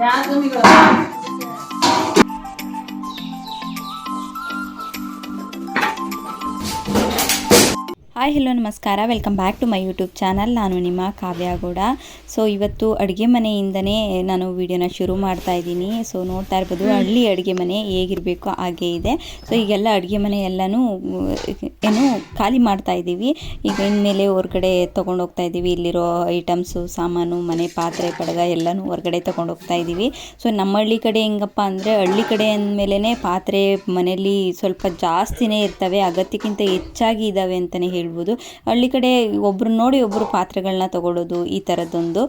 人家都那个 hi hello ನಮಸ್ಕಾರ. Welcome back to my YouTube channel ನಾನು ನಿಮ್ಮ ಕಾವ್ಯ ಗೌಡ. ಸೊ ಇವತ್ತು ಅಡುಗೆ ಮನೆಯಿಂದನೇ ನಾನು ವಿಡಿಯೋನ ಶುರು ಮಾಡ್ತಾ ಇದ್ದೀನಿ. ಸೊ ನೋಡ್ತಾ ಇರ್ಬೋದು ಹಳ್ಳಿ ಅಡುಗೆ ಮನೆ ಹೇಗಿರಬೇಕು ಹಾಗೆ ಇದೆ. ಸೊ ಈಗೆಲ್ಲ ಅಡುಗೆ ಮನೆ ಎಲ್ಲನೂ ಏನು ಖಾಲಿ ಮಾಡ್ತಾ ಇದ್ದೀವಿ. ಈಗ ಇನ್ಮೇಲೆ ಹೊರಗಡೆ ತೊಗೊಂಡು ಹೋಗ್ತಾ ಇದ್ದೀವಿ. ಇಲ್ಲಿರೋ ಐಟಮ್ಸು ಸಾಮಾನು ಮನೆ ಪಾತ್ರೆ ಪಡಗ ಎಲ್ಲನೂ ಹೊರಗಡೆ ತೊಗೊಂಡು ಹೋಗ್ತಾ ಇದ್ದೀವಿ. ಸೊ ನಮ್ಮ ಹಳ್ಳಿ ಕಡೆ ಹೆಂಗಪ್ಪ ಅಂದರೆ ಹಳ್ಳಿ ಕಡೆ ಅಂದಮೇಲೆ ಪಾತ್ರೆ ಮನೆಯಲ್ಲಿ ಸ್ವಲ್ಪ ಜಾಸ್ತಿನೇ ಇರ್ತವೆ. ಅಗತ್ಯಕ್ಕಿಂತ ಹೆಚ್ಚಾಗಿ ಇದ್ದಾವೆ ಅಂತಲೇ ಹೇಳ್ಬೋದು. ಹಳ್ಳಿ ಕಡೆ ಒಬ್ಬರು ನೋಡಿ ಒಬ್ಬರು ಪಾತ್ರೆಗಳನ್ನ ತಗೊಳ್ಳೋದು ಈ ಥರದ್ದೊಂದು.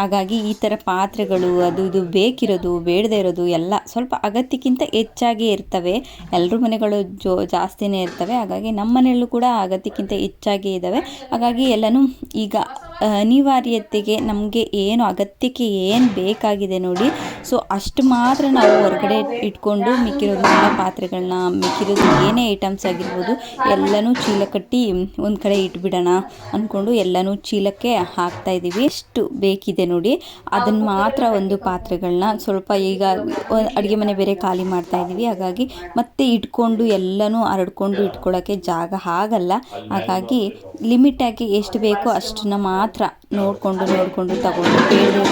ಹಾಗಾಗಿ ಈ ಥರ ಪಾತ್ರೆಗಳು, ಅದು ಇದು ಬೇಕಿರೋದು, ಬೇಡದೇ ಇರೋದು ಎಲ್ಲ ಸ್ವಲ್ಪ ಅಗತ್ಯಕ್ಕಿಂತ ಹೆಚ್ಚಾಗಿ ಇರ್ತವೆ. ಎಲ್ಲರ ಮನೆಗಳು ಜೋ, ಜಾಸ್ತಿನೇ ಇರ್ತವೆ. ಹಾಗಾಗಿ ನಮ್ಮ ಮನೆಯಲ್ಲೂ ಕೂಡ ಅಗತ್ಯಕ್ಕಿಂತ ಹೆಚ್ಚಾಗಿ ಇದ್ದಾವೆ ಹಾಗಾಗಿ ಎಲ್ಲನೂ ಈಗ ಅನಿವಾರ್ಯತೆಗೆ ನಮಗೆ ಏನು, ಅಗತ್ಯಕ್ಕೆ ಏನು ಬೇಕಾಗಿದೆ ನೋಡಿ ಸೊ ಅಷ್ಟು ಮಾತ್ರ ನಾವು ಹೊರಗಡೆ ಇಟ್ಕೊಂಡು ಮಿಕ್ಕಿರೋದನ್ನೆಲ್ಲ ಪಾತ್ರೆಗಳನ್ನ ಮಿಕ್ಕಿರೋದು ಏನೇ ಐಟಮ್ಸ್ ಆಗಿರ್ಬೋದು, ಎಲ್ಲನೂ ಚೀಲ ಕಟ್ಟಿ ಒಂದು ಕಡೆ ಇಟ್ಬಿಡೋಣ ಅಂದ್ಕೊಂಡು ಎಲ್ಲನೂ ಚೀಲಕ್ಕೆ ಹಾಕ್ತಾ ಇದ್ದೀವಿ ಎಷ್ಟು ಬೇಕಿದೆ ನೋಡಿ ಅದನ್ನು ಮಾತ್ರ ಒಂದು ಪಾತ್ರೆಗಳನ್ನ ಸ್ವಲ್ಪ ಈಗ ಅಡುಗೆ ಮನೆ ಬೇರೆ ಖಾಲಿ ಮಾಡ್ತಾ ಇದ್ದೀವಿ ಹಾಗಾಗಿ ಮತ್ತೆ ಇಟ್ಕೊಂಡು ಎಲ್ಲನೂ ಹರಡ್ಕೊಂಡು ಇಟ್ಕೊಳ್ಳೋಕ್ಕೆ ಜಾಗ ಆಗಲ್ಲ. ಹಾಗಾಗಿ ಲಿಮಿಟಾಗಿ ಎಷ್ಟು ಬೇಕೋ ಅಷ್ಟನ್ನ ಮಾತ್ರ ನೋಡಿಕೊಂಡು ನೋಡಿಕೊಂಡು ತಗೊಂಡು ಬೇರೆ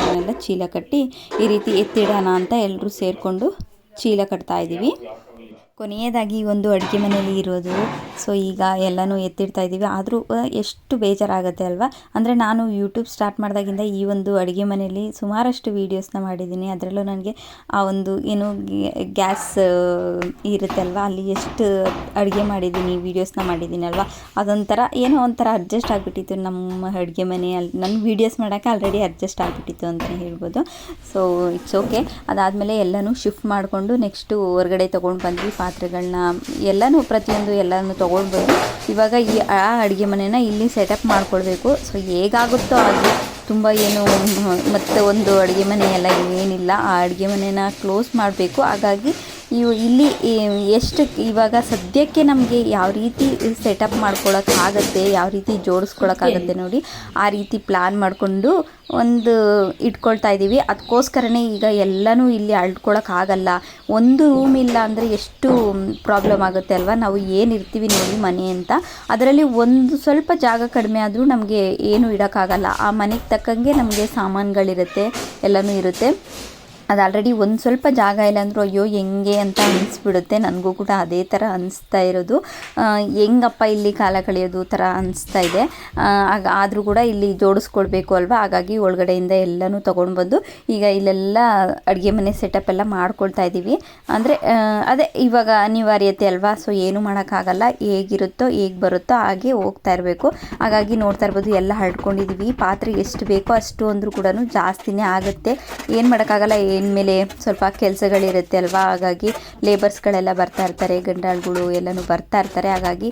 ಚೀಲ ಕಟ್ಟಿ ಈ ರೀತಿ ಎತ್ತಿಡೋಣ ಅಂತ ಎಲ್ಲರೂ ಸೇರಿಕೊಂಡು ಚೀಲ ಕಟ್ತಾ ಇದ್ದೀವಿ. ಕೊನೆಯದಾಗಿ ಒಂದು ಅಡುಗೆ ಮನೆಯಲ್ಲಿ ಇರೋದು. ಸೊ ಈಗ ಎಲ್ಲನೂ ಎತ್ತಿಡ್ತಾ ಇದ್ದೀವಿ. ಆದರೂ ಎಷ್ಟು ಬೇಜಾರಾಗುತ್ತೆ ಅಲ್ವಾ? ಅಂದರೆ ನಾನು ಯೂಟ್ಯೂಬ್ ಸ್ಟಾರ್ಟ್ ಮಾಡಿದಾಗಿಂದ ಈ ಒಂದು ಅಡುಗೆ ಮನೆಯಲ್ಲಿ ಸುಮಾರಷ್ಟು ವೀಡಿಯೋಸ್ನ ಮಾಡಿದ್ದೀನಿ. ಅದರಲ್ಲೂ ನನಗೆ ಆ ಒಂದು, ಏನು ಗ್ಯಾಸ್ ಇರುತ್ತೆ ಅಲ್ವಾ? ಅಲ್ಲಿ ಎಷ್ಟು ಅಡುಗೆ ಮಾಡಿದ್ದೀನಿ ವೀಡಿಯೋಸ್ನ ಮಾಡಿದ್ದೀನಿ ಅಲ್ವಾ? ಅದೊಂಥರ, ಏನೋ ಒಂಥರ ಅಡ್ಜಸ್ಟ್ ಆಗಿಬಿಟ್ಟಿತ್ತು ನಮ್ಮ ಅಡುಗೆ ಮನೆಯಲ್ಲಿ ನನ್ನ ವೀಡಿಯೋಸ್ ಮಾಡೋಕ್ಕೆ ಆಲ್ರೆಡಿ ಅಡ್ಜಸ್ಟ್ ಆಗಿಬಿಟ್ಟಿತ್ತು ಅಂತ ಹೇಳ್ಬೋದು. ಸೊ ಇಟ್ಸ್ ಓಕೆ ಅದಾದಮೇಲೆ ಎಲ್ಲನೂ ಶಿಫ್ಟ್ ಮಾಡಿಕೊಂಡು ನೆಕ್ಸ್ಟು ಹೊರಗಡೆ ತೊಗೊಂಡು ಬಂದ್ವಿ. ಪಾತ್ರೆಗಳನ್ನ ಎಲ್ಲನೂ ಪ್ರತಿಯೊಂದು ಎಲ್ಲನೂ ತೊಗೊಂಡು ಬಂದು ಇವಾಗ ಈ ಆ ಅಡುಗೆ ಮನೆನ ಇಲ್ಲಿ ಸೆಟಪ್ ಮಾಡ್ಕೊಳ್ಬೇಕು. ಸೊ ಹೇಗಾಗುತ್ತೋ ಹಾಗೆ ತುಂಬ ಏನು ಮತ್ತೆ ಒಂದು ಅಡುಗೆ ಮನೆ ಎಲ್ಲ ಏನಿಲ್ಲ. ಆ ಅಡುಗೆ ಮನೆನ ಕ್ಲೋಸ್ ಮಾಡಬೇಕು. ಹಾಗಾಗಿ ಇವು ಇಲ್ಲಿ ಎಷ್ಟು ಇವಾಗ ಸದ್ಯಕ್ಕೆ ನಮಗೆ ಯಾವ ರೀತಿ ಸೆಟಪ್ ಮಾಡ್ಕೊಳಕ್ಕಾಗತ್ತೆ, ಯಾವ ರೀತಿ ಜೋಡಿಸ್ಕೊಳಕ್ಕಾಗತ್ತೆ ನೋಡಿ, ಆ ರೀತಿ ಪ್ಲ್ಯಾನ್ ಮಾಡಿಕೊಂಡು ಒಂದು ಇಟ್ಕೊಳ್ತಾ ಇದ್ದೀವಿ. ಅದಕ್ಕೋಸ್ಕರನೇ ಈಗ ಎಲ್ಲನೂ ಇಲ್ಲಿ ಅಳ್ಕೊಳಕ್ಕಾಗಲ್ಲ. ಒಂದು ರೂಮ್ ಇಲ್ಲ ಅಂದರೆ ಎಷ್ಟು ಪ್ರಾಬ್ಲಮ್ ಆಗುತ್ತೆ ಅಲ್ವಾ? ನಾವು ಏನು ಇರ್ತೀವಿ ನೋಡಿ ಮನೆ ಅಂತ. ಅದರಲ್ಲಿ ಒಂದು ಸ್ವಲ್ಪ ಜಾಗ ಕಡಿಮೆ ಆದರೂ ನಮಗೆ ಏನು ಇಡೋಕ್ಕಾಗಲ್ಲ. ಆ ಮನೆಗೆ ತಕ್ಕಂಗೆ ನಮಗೆ ಸಾಮಾನುಗಳಿರುತ್ತೆ, ಎಲ್ಲನೂ ಇರುತ್ತೆ. ಅದು ಆಲ್ರೆಡಿ ಒಂದು ಸ್ವಲ್ಪ ಜಾಗ ಇಲ್ಲ ಅಂದರೂ ಅಯ್ಯೋ, ಹೆಂಗೆ ಅಂತ ಅನಿಸ್ಬಿಡುತ್ತೆ. ನನಗೂ ಕೂಡ ಅದೇ ಥರ ಅನಿಸ್ತಾ ಇರೋದು. ಹೆಂಗಪ್ಪ ಇಲ್ಲಿ ಕಾಲ ಕಳೆಯೋದು ಥರ ಅನಿಸ್ತಾ ಇದೆ. ಆಗ ಆದರೂ ಕೂಡ ಇಲ್ಲಿ ಜೋಡಿಸ್ಕೊಳ್ಬೇಕು ಅಲ್ವಾ? ಹಾಗಾಗಿ ಒಳಗಡೆಯಿಂದ ಎಲ್ಲನೂ ತೊಗೊಂಡು ಬಂದು ಈಗ ಇಲ್ಲೆಲ್ಲ ಅಡುಗೆ ಮನೆ ಸೆಟಪ್ ಎಲ್ಲ ಮಾಡ್ಕೊಳ್ತಾ ಇದ್ದೀವಿ ಅಂದರೆ ಅದೇ ಇವಾಗ ಅನಿವಾರ್ಯತೆ ಅಲ್ವಾ? ಸೊ ಏನು ಮಾಡೋಕ್ಕಾಗಲ್ಲ. ಹೇಗಿರುತ್ತೋ, ಹೇಗೆ ಬರುತ್ತೋ ಹಾಗೆ ಹೋಗ್ತಾ ಇರಬೇಕು. ಹಾಗಾಗಿ ನೋಡ್ತಾ ಇರ್ಬೋದು, ಎಲ್ಲ ಹರಡ್ಕೊಂಡಿದ್ದೀವಿ ಪಾತ್ರೆ ಎಷ್ಟು ಬೇಕೋ ಅಷ್ಟು ಅಂದರೂ ಕೂಡ ಜಾಸ್ತಿನೇ ಆಗುತ್ತೆ. ಏನು ಮಾಡೋಕ್ಕಾಗಲ್ಲ ಮೇಲೆ ಸ್ವಲ್ಪ ಕೆಲಸಗಳಿರುತ್ತೆ ಅಲ್ವಾ? ಹಾಗಾಗಿ ಲೇಬರ್ಸ್ಗಳೆಲ್ಲ ಬರ್ತಾ ಇರ್ತಾರೆ, ಗಂಡಾಳುಗಳು ಎಲ್ಲನೂ ಬರ್ತಾ ಇರ್ತಾರೆ. ಹಾಗಾಗಿ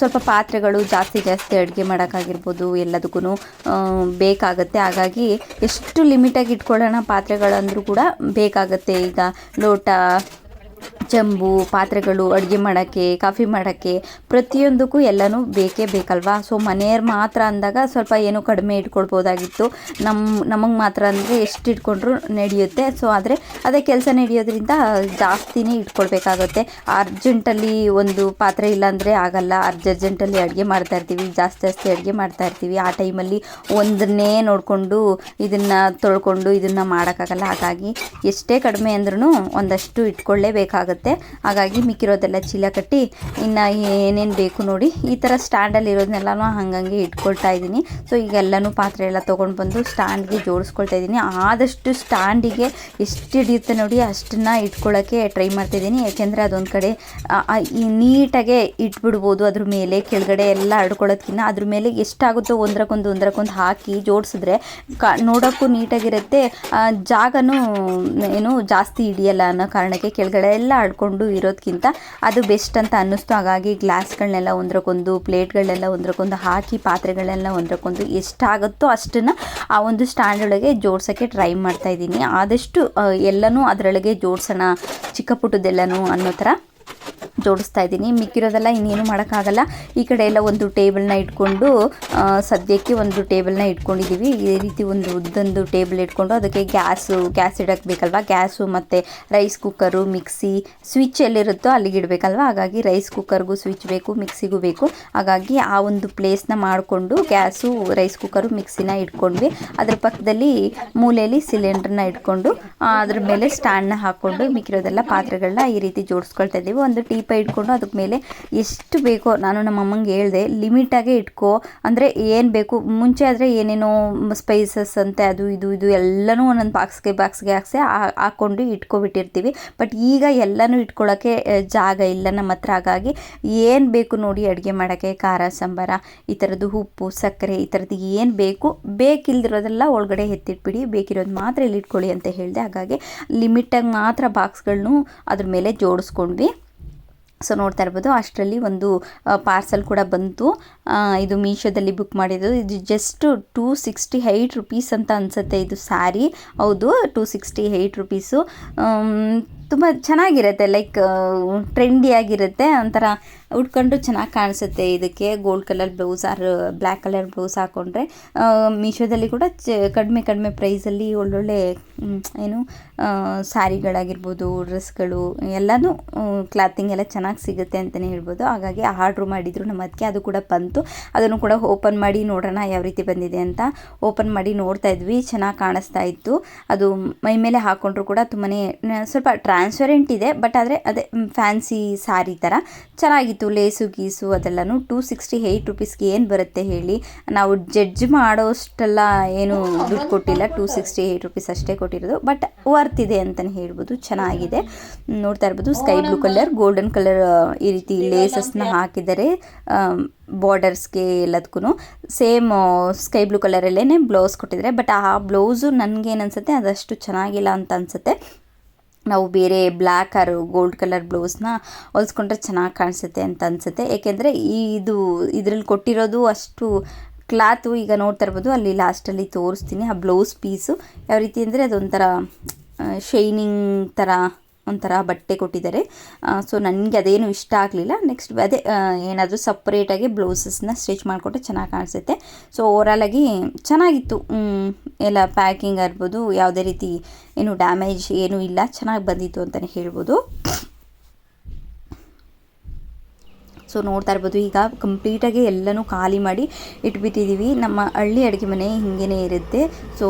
ಸ್ವಲ್ಪ ಪಾತ್ರೆಗಳು ಜಾಸ್ತಿ ಜಾಸ್ತಿ ಅಡುಗೆ ಮಾಡೋಕ್ಕಾಗಿರ್ಬೋದು ಎಲ್ಲದಕ್ಕೂ ಬೇಕಾಗುತ್ತೆ. ಹಾಗಾಗಿ ಎಷ್ಟು ಲಿಮಿಟಾಗಿ ಇಟ್ಕೊಳ್ಳೋಣ ಪಾತ್ರೆಗಳಂದ್ರೂ ಕೂಡ ಬೇಕಾಗುತ್ತೆ. ಈಗ ಲೋಟ ಚೆಂಬು ಪಾತ್ರೆಗಳು, ಅಡುಗೆ ಮಾಡೋಕ್ಕೆ, ಕಾಫಿ ಮಾಡೋಕ್ಕೆ ಪ್ರತಿಯೊಂದಕ್ಕೂ ಎಲ್ಲನೂ ಬೇಕೇ ಬೇಕಲ್ವಾ? ಸೊ ಮನೆಯವ್ರು ಮಾತ್ರ ಅಂದಾಗ ಸ್ವಲ್ಪ ಏನೋ ಕಡಿಮೆ ಇಟ್ಕೊಳ್ಬೋದಾಗಿತ್ತು. ನಮ್ಮ ನಮಗೆ ಮಾತ್ರ ಅಂದರೆ ಎಷ್ಟು ಇಟ್ಕೊಂಡ್ರು ನಡೆಯುತ್ತೆ. ಸೊ ಆದರೆ ಅದೇ ಕೆಲಸ ನಡೆಯೋದ್ರಿಂದ ಜಾಸ್ತಿನೇ ಇಟ್ಕೊಳ್ಬೇಕಾಗುತ್ತೆ. ಅರ್ಜೆಂಟಲ್ಲಿ ಒಂದು ಪಾತ್ರೆ ಇಲ್ಲಾಂದರೆ ಆಗಲ್ಲ. ಅರ್ಜೆಂಟಲ್ಲಿ ಅಡುಗೆ ಮಾಡ್ತಾ ಇರ್ತೀವಿ, ಜಾಸ್ತಿ ಜಾಸ್ತಿ ಅಡುಗೆ ಮಾಡ್ತಾ ಇರ್ತೀವಿ. ಆ ಟೈಮಲ್ಲಿ ಒಂದನ್ನೇ ನೋಡಿಕೊಂಡು ಇದನ್ನು ತೊಳ್ಕೊಂಡು ಇದನ್ನು ಮಾಡೋಕ್ಕಾಗಲ್ಲ. ಹಾಗಾಗಿ ಎಷ್ಟೇ ಕಡಿಮೆ ಅಂದ್ರೂ ಒಂದಷ್ಟು ಇಟ್ಕೊಳ್ಳೇಬೇಕಾಗುತ್ತೆ ಹಾಗಾಗಿ ಮಿಕ್ಕಿರೋದೆಲ್ಲ ಚೀಲ ಕಟ್ಟಿ ಇನ್ನು ಏನೇನು ಬೇಕು ನೋಡಿ ಈ ಥರ ಸ್ಟ್ಯಾಂಡಲ್ಲಿ ಇರೋದನ್ನೆಲ್ಲನೂ ಹಂಗಂಗೆ ಇಟ್ಕೊಳ್ತಾ ಇದ್ದೀನಿ. ಸೊ ಈಗೆಲ್ಲನೂ ಪಾತ್ರೆ ಎಲ್ಲ ತೊಗೊಂಡು ಬಂದು ಸ್ಟ್ಯಾಂಡ್ಗೆ ಜೋಡಿಸ್ಕೊಳ್ತಾ ಇದ್ದೀನಿ. ಆದಷ್ಟು ಸ್ಟ್ಯಾಂಡಿಗೆ ಎಷ್ಟು ಹಿಡಿಯುತ್ತೆ ನೋಡಿ ಅಷ್ಟನ್ನ ಇಟ್ಕೊಳ್ಳೋಕ್ಕೆ ಟ್ರೈ ಮಾಡ್ತಿದ್ದೀನಿ ಯಾಕೆಂದರೆ ಅದೊಂದು ಕಡೆ ನೀಟಾಗೆ ಇಟ್ಬಿಡ್ಬೋದು ಅದ್ರ ಮೇಲೆ, ಕೆಳಗಡೆ ಎಲ್ಲ ಹರಡ್ಕೊಳ್ಳೋದ್ಕಿಂತ ಅದ್ರ ಮೇಲೆ ಎಷ್ಟಾಗುತ್ತೋ ಒಂದ್ರಕ್ಕೊಂದು ಒಂದ್ರಕ್ಕೊಂದು ಹಾಕಿ ಜೋಡಿಸಿದ್ರೆ ಕ, ನೋಡೋಕ್ಕೂ ನೀಟಾಗಿರುತ್ತೆ. ಜಾಗನೂ ಏನು ಜಾಸ್ತಿ ಹಿಡಿಯಲ್ಲ ಅನ್ನೋ ಕಾರಣಕ್ಕೆ ಕೆಳಗಡೆ ಎಲ್ಲ ಹಡ್ಕೊಂಡು ಇರೋದಕ್ಕಿಂತ ಅದು ಬೆಸ್ಟ್ ಅಂತ ಅನ್ನಿಸ್ತು. ಹಾಗಾಗಿ ಗ್ಲಾಸ್ಗಳನ್ನೆಲ್ಲ ಒಂದ್ರಕ್ಕೊಂದು, ಪ್ಲೇಟ್ಗಳನ್ನೆಲ್ಲ ಒಂದ್ರಕ್ಕೊಂದು, ಹಾಕಿ ಪಾತ್ರೆಗಳನ್ನೆಲ್ಲ ಒಂದ್ರಕ್ಕೊಂದು ಎಷ್ಟಾಗುತ್ತೋ ಅಷ್ಟನ್ನು ಆ ಒಂದು ಸ್ಟ್ಯಾಂಡ್ ಒಳಗೆ ಜೋಡ್ಸೋಕ್ಕೆ ಟ್ರೈ ಮಾಡ್ತಾ ಇದ್ದೀನಿ. ಆದಷ್ಟು ಎಲ್ಲನೂ ಅದರೊಳಗೆ ಜೋಡಿಸೋಣ, ಚಿಕ್ಕ ಪುಟ್ಟದೆಲ್ಲನೂ ಅನ್ನೋ ಥರ ಜೋಡಿಸ್ತಾ ಇದ್ದೀನಿ. ಮಿಕ್ಕಿರೋದೆಲ್ಲ ಇನ್ನೇನು ಮಾಡೋಕ್ಕಾಗಲ್ಲ. ಈ ಕಡೆ ಎಲ್ಲ ಒಂದು ಟೇಬಲ್ನ ಇಟ್ಕೊಂಡು ಸದ್ಯಕ್ಕೆ ಒಂದು ಟೇಬಲ್ನ ಇಟ್ಕೊಂಡಿದ್ದೀವಿ ಈ ರೀತಿ ಒಂದು ಉದ್ದೊಂದು ಟೇಬಲ್ ಇಟ್ಕೊಂಡು ಅದಕ್ಕೆ ಗ್ಯಾಸು, ಗ್ಯಾಸ್ ಇಡಕ್ಕೆ ಬೇಕಲ್ವಾ ಗ್ಯಾಸು ಮತ್ತು ರೈಸ್ ಕುಕ್ಕರು, ಮಿಕ್ಸಿ, ಸ್ವಿಚ್ ಎಲ್ಲಿರುತ್ತೋ ಅಲ್ಲಿಗೆ ಇಡಬೇಕಲ್ವ? ಹಾಗಾಗಿ ರೈಸ್ ಕುಕ್ಕರ್ಗೂ ಸ್ವಿಚ್ ಬೇಕು, ಮಿಕ್ಸಿಗೂ ಬೇಕು. ಹಾಗಾಗಿ ಆ ಒಂದು ಪ್ಲೇಸ್ನ ಮಾಡಿಕೊಂಡು ಗ್ಯಾಸು, ರೈಸ್ ಕುಕ್ಕರು, ಮಿಕ್ಸಿನ ಇಟ್ಕೊಂಡ್ವಿ. ಅದ್ರ ಪಕ್ಕದಲ್ಲಿ ಮೂಲೆಯಲ್ಲಿ ಸಿಲಿಂಡ್ರನ್ನ ಇಟ್ಕೊಂಡು ಅದ್ರ ಮೇಲೆ ಸ್ಟ್ಯಾಂಡ್ನ ಹಾಕ್ಕೊಂಡು ಮಿಕ್ಕಿರೋದೆಲ್ಲ ಪಾತ್ರೆಗಳನ್ನ ಈ ರೀತಿ ಜೋಡಿಸ್ಕೊಳ್ತಾ ಇದ್ದೀವಿ. ಒಂದು ಟೀಪ ಇಟ್ಕೊಂಡು ಅದಕ್ಕೆ ಮೇಲೆ ಎಷ್ಟು ಬೇಕೋ, ನಾನು ನಮ್ಮ ಅಮ್ಮಂಗೆ ಹೇಳಿದೆ ಲಿಮಿಟಾಗೆ ಇಟ್ಕೋ. ಅಂದರೆ ಏನು ಬೇಕು, ಮುಂಚೆ ಆದರೆ ಏನೇನೋ ಸ್ಪೈಸಸ್ ಅಂತೆ, ಅದು ಇದು ಇದು ಎಲ್ಲನೂ ಒಂದೊಂದು ಬಾಕ್ಸ್ಗೆ ಬಾಕ್ಸ್ಗೆ ಹಾಕ್ಸಿ ಹಾಕ್ಕೊಂಡು ಇಟ್ಕೊಬಿಟ್ಟಿರ್ತೀವಿ. ಬಟ್ ಈಗ ಎಲ್ಲನೂ ಇಟ್ಕೊಳ್ಳೋಕ್ಕೆ ಜಾಗ ಇಲ್ಲ ನಮ್ಮ ಹತ್ರ. ಹಾಗಾಗಿ ಏನು ಬೇಕು ನೋಡಿ ಅಡುಗೆ ಮಾಡೋಕ್ಕೆ, ಖಾರ, ಸಾಂಬಾರ, ಈ ಥರದ್ದು ಉಪ್ಪು, ಸಕ್ಕರೆ, ಈ ಥರದ್ದು ಏನು ಬೇಕು, ಬೇಕಿಲ್ದಿರೋದೆಲ್ಲ ಒಳಗಡೆ ಎತ್ತಿಟ್ಬಿಡಿ, ಬೇಕಿರೋದು ಮಾತ್ರ ಇಲ್ಲಿ ಇಟ್ಕೊಳ್ಳಿ ಅಂತ ಹೇಳಿದೆ. ಹಾಗಾಗಿ ಲಿಮಿಟಾಗಿ ಮಾತ್ರ ಬಾಕ್ಸ್ಗಳನ್ನೂ ಅದ್ರ ಮೇಲೆ ಜೋಡಿಸ್ಕೊಂಡ್ವಿ. ಸೊ ನೋಡ್ತಾ ಇರ್ಬೋದು, ಅಷ್ಟರಲ್ಲಿ ಒಂದು ಪಾರ್ಸಲ್ ಕೂಡ ಬಂತು. ಇದು ಮೀಶೋದಲ್ಲಿ ಬುಕ್ ಮಾಡಿದ್ದು. ಇದು just two sixty eight rupees ಅಂತ ಅನಿಸುತ್ತೆ ಇದು ಸ್ಯಾರಿ ಹೌದು ಟೂ ಸಿಕ್ಸ್ಟಿ ಏಯ್ಟ್ ರುಪೀಸು ತುಂಬ ಚೆನ್ನಾಗಿರುತ್ತೆ ಲೈಕ್ ಟ್ರೆಂಡಿಯಾಗಿರುತ್ತೆ ಒಂಥರ ಉಟ್ಕೊಂಡು ಚೆನ್ನಾಗಿ ಕಾಣಿಸುತ್ತೆ. ಇದಕ್ಕೆ gold colour blouse or black colour blouse ಹಾಕ್ಕೊಂಡ್ರೆ ಮೀಶೋದಲ್ಲಿ ಕೂಡ ಚ, ಕಡಿಮೆ ಕಡಿಮೆ ಪ್ರೈಸಲ್ಲಿ ಒಳ್ಳೊಳ್ಳೆ ಏನು ಸ್ಯಾರಿಗಳಾಗಿರ್ಬೋದು ಡ್ರೆಸ್ಗಳು ಎಲ್ಲನೂ ಕ್ಲಾತಿಂಗ್ ಎಲ್ಲ ಚೆನ್ನಾಗಿ ಸಿಗುತ್ತೆ ಅಂತಲೇ ಹೇಳ್ಬೋದು. ಹಾಗಾಗಿ ಆರ್ಡ್ರ್ ಮಾಡಿದರು ನಮ್ಮ ಅದಕ್ಕೆ ಅದು ಕೂಡ ಬಂತು. ಅದನ್ನು ಕೂಡ ಓಪನ್ ಮಾಡಿ ನೋಡೋಣ ಯಾವ ರೀತಿ ಬಂದಿದೆ ಅಂತ. ಓಪನ್ ಮಾಡಿ ನೋಡ್ತಾ ಇದ್ವಿ, ಚೆನ್ನಾಗಿ ಕಾಣಿಸ್ತಾ ಇತ್ತು. ಅದು ಮೈ ಮೇಲೆ ಹಾಕ್ಕೊಂಡ್ರು ಕೂಡ ತುಂಬಾ ಸ್ವಲ್ಪ ಟ್ರಾನ್ಸ್ಪರೆಂಟ್ ಇದೆ ಬಟ್ ಆದರೆ ಅದೇ ಫ್ಯಾನ್ಸಿ ಸ್ಯಾರಿ ಥರ ಚೆನ್ನಾಗಿತ್ತು. ಲೇಸು ಗೀಸು ಅದೆಲ್ಲನೂ ಟೂ ಸಿಕ್ಸ್ಟಿ ಏಯ್ಟ್ ರುಪೀಸ್ಗೆ ಏನು ಬರುತ್ತೆ ಹೇಳಿ. ನಾವು ಜಡ್ಜ್ ಮಾಡೋಷ್ಟೆಲ್ಲ ಏನು ದುಡ್ಡು ಕೊಟ್ಟಿಲ್ಲ ಟೂ ಸಿಕ್ಸ್ಟಿ ಏಯ್ಟ್ ರುಪೀಸ್ ಅಷ್ಟೇ ಕೊಟ್ಟಿರೋದು. ಬಟ್ ವರ್ತ್ ಇದೆ ಅಂತಲೇ ಹೇಳ್ಬೋದು, ಚೆನ್ನಾಗಿದೆ. ನೋಡ್ತಾ ಇರ್ಬೋದು sky blue colour golden colour ಈ ರೀತಿ ಲೇಸಸ್ನ ಹಾಕಿದರೆ ಬಾರ್ಡರ್ಸ್ಗೆ ಎಲ್ಲದಕ್ಕೂ ಸೇಮ್ ಸ್ಕೈ ಬ್ಲೂ ಕಲರಲ್ಲೇ ಬ್ಲೌಸ್ ಕೊಟ್ಟಿದ್ದಾರೆ. ಬಟ್ ಆ ಬ್ಲೌಸು ನನಗೇನು ಅನಿಸುತ್ತೆ, ಅದಷ್ಟು ಚೆನ್ನಾಗಿಲ್ಲ ಅಂತ ಅನಿಸುತ್ತೆ. ನಾವು ಬೇರೆ ಬ್ಲ್ಯಾಕ್ ಆರು ಗೋಲ್ಡ್ ಕಲರ್ ಬ್ಲೌಸ್ನ ಹೊಲ್ಸ್ಕೊಂಡ್ರೆ ಚೆನ್ನಾಗಿ ಕಾಣಿಸುತ್ತೆ ಅಂತ ಅನಿಸುತ್ತೆ. ಏಕೆಂದರೆ ಈ ಇದು ಇದರಲ್ಲಿ ಕೊಟ್ಟಿರೋದು ಅಷ್ಟು ಕ್ಲಾತು ಈಗ ನೋಡ್ತಾ ಇರ್ಬೋದು, ಅಲ್ಲಿ ಲಾಸ್ಟಲ್ಲಿ ತೋರಿಸ್ತೀನಿ ಆ ಬ್ಲೌಸ್ ಪೀಸು. ಯಾವ ರೀತಿ ಅಂದರೆ ಅದೊಂಥರ ಶೈನಿಂಗ್ ಥರ ಒಂಥರ ಬಟ್ಟೆ ಕೊಟ್ಟಿದ್ದಾರೆ. ಸೊ ನನಗೆ ಅದೇನು ಇಷ್ಟ ಆಗಲಿಲ್ಲ. ನೆಕ್ಸ್ಟ್ ಅದೇ ಏನಾದರೂ ಸಪ್ರೇಟಾಗಿ ಬ್ಲೌಸಸ್ನ ಸ್ಟಿಚ್ ಮಾಡಿಕೊಟ್ಟು ಚೆನ್ನಾಗಿ ಕಾಣಿಸುತ್ತೆ. ಸೊ ಓವರಾಲಾಗಿ ಚೆನ್ನಾಗಿತ್ತು. ಎಲ್ಲ ಪ್ಯಾಕಿಂಗ್ ಆಗ್ಬೋದು, ಯಾವುದೇ ರೀತಿ ಏನು ಡ್ಯಾಮೇಜ್ ಏನೂ ಇಲ್ಲ, ಚೆನ್ನಾಗಿ ಬಂದಿತ್ತು ಅಂತಲೇ ಹೇಳ್ಬೋದು. ಸೊ ನೋಡ್ತಾ ಇರ್ಬೋದು. ಈಗ ಕಂಪ್ಲೀಟಾಗಿ ಎಲ್ಲನೂ ಖಾಲಿ ಮಾಡಿ ಇಟ್ಬಿಟ್ಟಿದ್ದೀವಿ ನಮ್ಮ ಹಳ್ಳಿ ಅಡುಗೆ ಮನೆ ಹಿಂಗೇ ಇರುತ್ತೆ. ಸೊ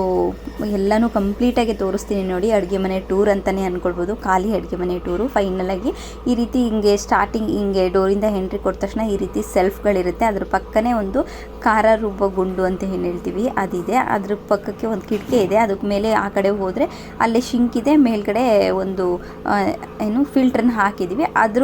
ಎಲ್ಲನೂ ಕಂಪ್ಲೀಟಾಗಿ ತೋರಿಸ್ತೀನಿ ನೋಡಿ. ಅಡುಗೆ ಮನೆ ಟೂರ್ ಅಂತಲೇ ಅಂದ್ಕೊಳ್ಬೋದು ಖಾಲಿ ಅಡುಗೆ ಮನೆ ಟೂರು ಫೈನಲಾಗಿ ಈ ರೀತಿ ಹಿಂಗೆ ಸ್ಟಾರ್ಟಿಂಗ್ ಹಿಂಗೆ ಡೋರಿಂದ ಎಂಟ್ರಿ ಕೊಟ್ಟ ತಕ್ಷಣ ಈ ರೀತಿ ಸೆಲ್ಫ್ಗಳಿರುತ್ತೆ ಅದ್ರ ಪಕ್ಕನೇ ಒಂದು ಖಾರ ರೂಪ ಗುಂಡು ಅಂತ ಏನು ಹೇಳ್ತೀವಿ? ಅದಿದೆ. ಅದ್ರ ಪಕ್ಕಕ್ಕೆ ಒಂದು ಕಿಟಕಿ ಇದೆ. ಅದಕ್ಕೆ ಮೇಲೆ ಆ ಕಡೆ ಹೋದರೆ ಅಲ್ಲೇ ಶಿಂಕ್ ಇದೆ. ಮೇಲ್ಗಡೆ ಒಂದು ಏನು ಫಿಲ್ಟ್ರನ್ನ ಹಾಕಿದ್ದೀವಿ ಅದ್ರ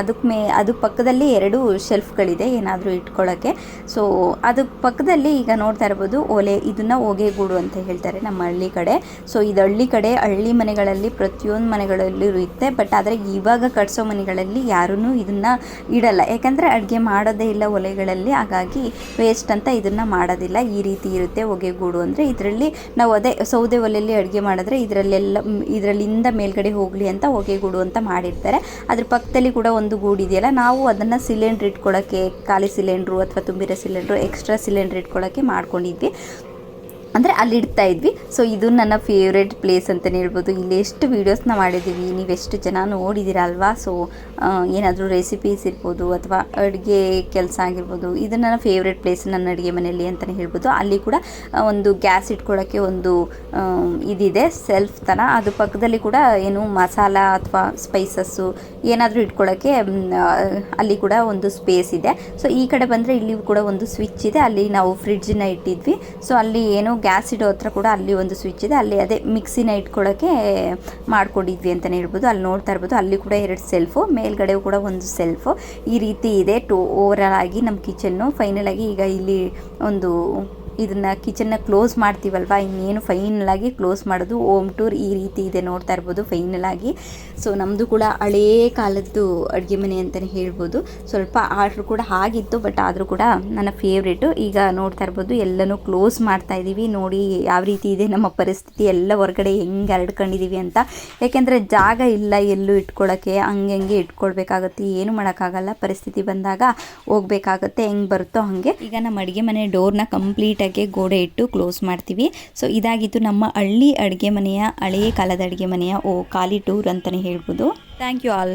ಅದಕ್ಕೆ ಮೇ, ಅದು ಪಕ್ಕದಲ್ಲಿ ಎರಡು ಶೆಲ್ಫ್ಗಳಿದೆ ಏನಾದರೂ ಇಟ್ಕೊಳ್ಳೋಕ್ಕೆ ಸೊ ಅದು ಪಕ್ಕದಲ್ಲಿ ಈಗ ನೋಡ್ತಾ ಇರ್ಬೋದು ಒಲೆ ಇದನ್ನು ಹೊಗೆಗೂಡು ಅಂತ ಹೇಳ್ತಾರೆ ನಮ್ಮ ಹಳ್ಳಿ ಕಡೆ. ಸೊ ಇದು ಹಳ್ಳಿ ಕಡೆ, ಹಳ್ಳಿ ಮನೆಗಳಲ್ಲಿ, ಪ್ರತಿಯೊಂದು ಮನೆಗಳಲ್ಲೂ ಇರುತ್ತೆ. ಬಟ್ ಆದರೆ ಇವಾಗ ಕಟ್ಸೋ ಮನೆಗಳಲ್ಲಿ ಯಾರೂ ಇದನ್ನು ಇಡಲ್ಲ. ಯಾಕಂದರೆ ಅಡುಗೆ ಮಾಡೋದೇ ಇಲ್ಲ ಒಲೆಗಳಲ್ಲಿ ಹಾಗಾಗಿ ವೇಸ್ಟ್ ಅಂತ ಇದನ್ನು ಮಾಡೋದಿಲ್ಲ. ಈ ರೀತಿ ಇರುತ್ತೆ ಹೊಗೆಗೂಡು ಅಂದರೆ. ಇದರಲ್ಲಿ ನಾವು ಅದೇ ಸೌದೆ ಒಲೆಯಲ್ಲಿ ಅಡುಗೆ ಮಾಡಿದ್ರೆ ಇದರಲ್ಲೆಲ್ಲ, ಇದರಲ್ಲಿಂದ ಮೇಲ್ಗಡೆ ಹೋಗಲಿ ಅಂತ ಹೊಗೆಗೂಡು ಅಂತ ಮಾಡಿರ್ತಾರೆ. ಅದ್ರ ಪಕ್ಕದಲ್ಲಿ ಕೂಡ ಒಂದು ಗೂಡು ಇದೆಯಲ್ಲ ನಾವು ಅದನ್ನು ಸಿಲಿಂಡ್ರ್ ಇಟ್ಕೊಳ್ಳೋಕ್ಕೆ ಖಾಲಿ ಸಿಲಿಂಡ್ರು ಅಥವಾ ತುಂಬಿರೋ ಸಿಲಿಂಡ್ರು ಎಕ್ಸ್ಟ್ರಾ ಸಿಲಿಂಡ್ರ್ ಇಟ್ಕೊಳ್ಳೋಕ್ಕೆ ಮಾಡ್ಕೊಂಡಿದ್ವಿ. ಅಂದರೆ ಅಲ್ಲಿ ಇಡ್ತಾ ಇದ್ವಿ. ಸೊ ಇದು ನನ್ನ ಫೇವ್ರೆಟ್ ಪ್ಲೇಸ್ ಅಂತಲೇ ಹೇಳ್ಬೋದು. ಇಲ್ಲಿ ಎಷ್ಟು ವೀಡಿಯೋಸ್ನ ಮಾಡಿದ್ದೀವಿ, ನೀವು ಎಷ್ಟು ಜನ ನೋಡಿದ್ದೀರ ಅಲ್ವಾ? ಸೊ ಏನಾದರೂ ರೆಸಿಪೀಸ್ ಇರ್ಬೋದು ಅಥವಾ ಅಡುಗೆ ಕೆಲಸ ಆಗಿರ್ಬೋದು, ಇದು ನನ್ನ ಫೇವ್ರೆಟ್ ಪ್ಲೇಸ್ ನನ್ನ ಅಡುಗೆ ಮನೆಯಲ್ಲಿ ಅಂತಲೇ ಹೇಳ್ಬೋದು. ಅಲ್ಲಿ ಕೂಡ ಒಂದು ಗ್ಯಾಸ್ ಇಟ್ಕೊಳ್ಳೋಕ್ಕೆ ಒಂದು ಇದಿದೆ ಸೆಲ್ಫ್ ಥರ ಅದು ಪಕ್ಕದಲ್ಲಿ ಕೂಡ ಏನು ಮಸಾಲ ಅಥವಾ ಸ್ಪೈಸಸ್ಸು ಏನಾದರೂ ಇಟ್ಕೊಳ್ಳೋಕ್ಕೆ ಅಲ್ಲಿ ಕೂಡ ಒಂದು ಸ್ಪೇಸ್ ಇದೆ. ಸೊ ಈ ಕಡೆ ಬಂದರೆ ಇಲ್ಲಿ ಕೂಡ ಒಂದು ಸ್ವಿಚ್ ಇದೆ. ಅಲ್ಲಿ ನಾವು ಫ್ರಿಡ್ಜನ್ನ ಇಟ್ಟಿದ್ವಿ. ಸೊ ಅಲ್ಲಿ ಏನು ಗ್ಯಾಸ್ ಇಡೋ ಹತ್ರ ಕೂಡ ಅಲ್ಲಿ ಒಂದು ಸ್ವಿಚ್ ಇದೆ. ಅಲ್ಲಿ ಅದೇ ಮಿಕ್ಸಿನ ಇಟ್ಕೊಳ್ಳೋಕ್ಕೆ ಮಾಡ್ಕೊಂಡಿದ್ವಿ ಅಂತಲೇ ಹೇಳ್ಬೋದು. ಅಲ್ಲಿ ನೋಡ್ತಾ ಇರ್ಬೋದು. ಅಲ್ಲಿ ಕೂಡ ಎರಡು ಸೆಲ್ಫು ಮೇಲ್ಗಡೆ ಕೂಡ ಒಂದು ಸೆಲ್ಫು ಈ ರೀತಿ ಇದೆ. ಟು ಓವರಾಲ್ ಆಗಿ ನಮ್ಮ ಕಿಚನ್ನು ಫೈನಲ್ ಆಗಿ ಈಗ ಇಲ್ಲಿ ಒಂದು ಇದನ್ನು ಕಿಚನ್ನ ಕ್ಲೋಸ್ ಮಾಡ್ತೀವಲ್ವ, ಇನ್ನೇನು ಫೈನಲ್ ಆಗಿ ಕ್ಲೋಸ್ ಮಾಡೋದು ಓಮ್ ಟೂರ್ ಈ ರೀತಿ ಇದೆ ನೋಡ್ತಾ ಇರ್ಬೋದು ಫೈನಲ್ ಆಗಿ. ಸೊ ನಮ್ಮದು ಕೂಡ ಹಳೇ ಕಾಲದ್ದು ಅಡುಗೆ ಮನೆ ಅಂತಲೇ ಹೇಳ್ಬೋದು. ಸ್ವಲ್ಪ ಆರ್ಡ್ರ್ ಕೂಡ ಆಗಿತ್ತು ಬಟ್ ಆದರೂ ಕೂಡ ನನ್ನ ಫೇವ್ರೇಟು ಈಗ ನೋಡ್ತಾ ಇರ್ಬೋದು, ಎಲ್ಲನೂ ಕ್ಲೋಸ್ ಮಾಡ್ತಾ ಇದ್ದೀವಿ ನೋಡಿ ಯಾವ ರೀತಿ ಇದೆ ನಮ್ಮ ಪರಿಸ್ಥಿತಿ, ಎಲ್ಲ ಹೊರಗಡೆ ಹೆಂಗೆ ಹರಡ್ಕೊಂಡಿದ್ದೀವಿ ಅಂತ. ಯಾಕೆಂದರೆ ಜಾಗ ಇಲ್ಲ ಎಲ್ಲೂ ಇಟ್ಕೊಳ್ಳೋಕ್ಕೆ ಹಂಗೆ ಹಂಗೆ ಇಟ್ಕೊಳ್ಬೇಕಾಗುತ್ತೆ. ಏನು ಮಾಡೋಕ್ಕಾಗಲ್ಲ. ಪರಿಸ್ಥಿತಿ ಬಂದಾಗ ಹೋಗ್ಬೇಕಾಗತ್ತೆ, ಹೆಂಗೆ ಬರುತ್ತೋ ಹಾಗೆ. ಈಗ ನಮ್ಮ ಅಡುಗೆ ಮನೆ ಡೋರ್ನ ಕಂಪ್ಲೀಟಾಗಿ ಗೋಡೆ ಇಟ್ಟು ಕ್ಲೋಸ್ ಮಾಡ್ತೀವಿ. ಸೊ ಇದಾಗಿತ್ತು ನಮ್ಮ ಹಳ್ಳಿ ಅಡುಗೆ ಮನೆಯ ಹಳೆಯ ಕಾಲದ ಅಡುಗೆ ಮನೆಯ, ಓ ಖಾಲಿ ಟೂರ್ ಅಂತಲೇ ಹೇಳ್ಬೋದು. Thank you all